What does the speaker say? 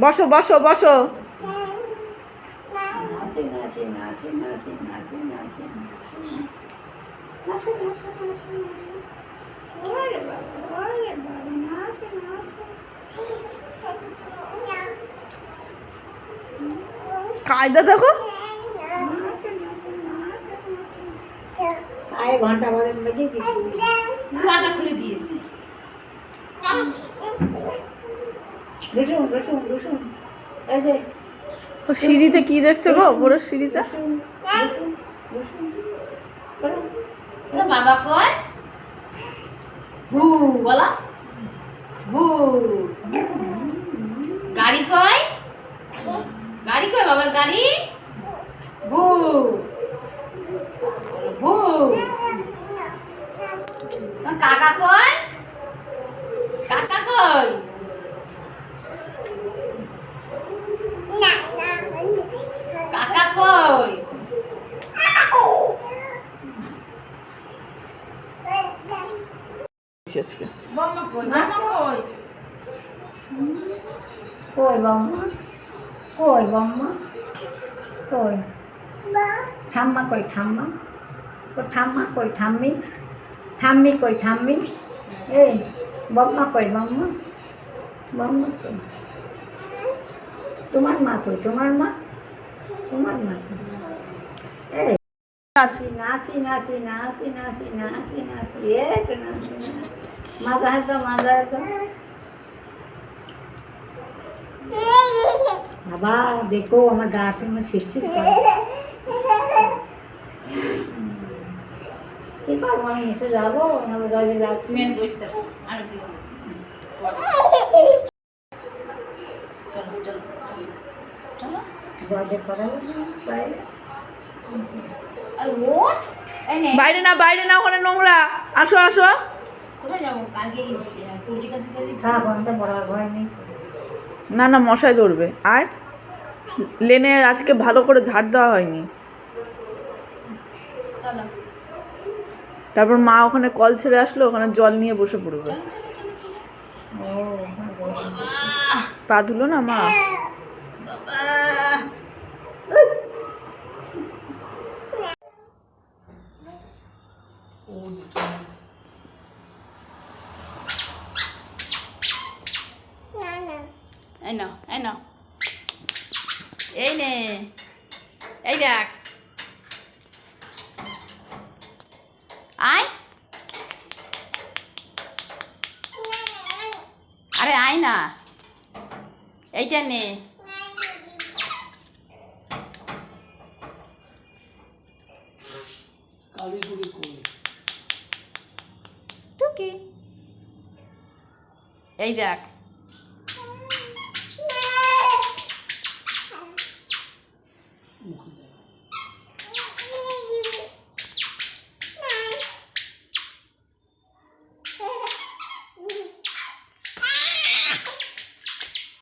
বসো বসো বসো। কায়দা দেখো। আয় ঘণ্টা বাজে কিছু চূড়াটা খুলে দিয়েছি। তো সিঁড়িতে কি দেখছ গো? পুরো সিঁড়িটা? বাবা কয়? ভু বলা। ভু গাড়ি কয়? গাড়ি কয় বাবার গাড়ি? ভু। কাকা কই কাকা কই কাকা কই Vamos a comer. Vamos Cồi bông Cồi bông á. Cồi Thăm á, cồi thăm á. Cồi thăm á, cồi thăm á থাম্মি কই থাম্মি এই, বম্মা কই, বম্মা? বম্মা কই? তোমার মা কই? তোমার মা? তোমার মা এই, নাচি নাচি নাচি নাচি নাচি নাচি নাচি এ তো নাচি মাজা হ্যাঁ হেতো মাজা হ্যাঁ হেতো বাবা, দেখো আমার গা সঙ্গে শিরশির কি করব আমি যাব বাইরে না বাইরে না, ওখানে নোংরা। আসো আসো। না না, মশাই ধরবে। আয়। লেনে আজকে ভালো করে ঝাড় দেওয়া হয়নি। চলো তারপর মা ওখানে কল ছেড়ে আসলো, ওখানে জল নিয়ে বসে পড়বে। পা ধুলো না মা? এই নে। এই দেখ। আরে আয় না। এইটা নে। টুকি। এই দেখ। মুখ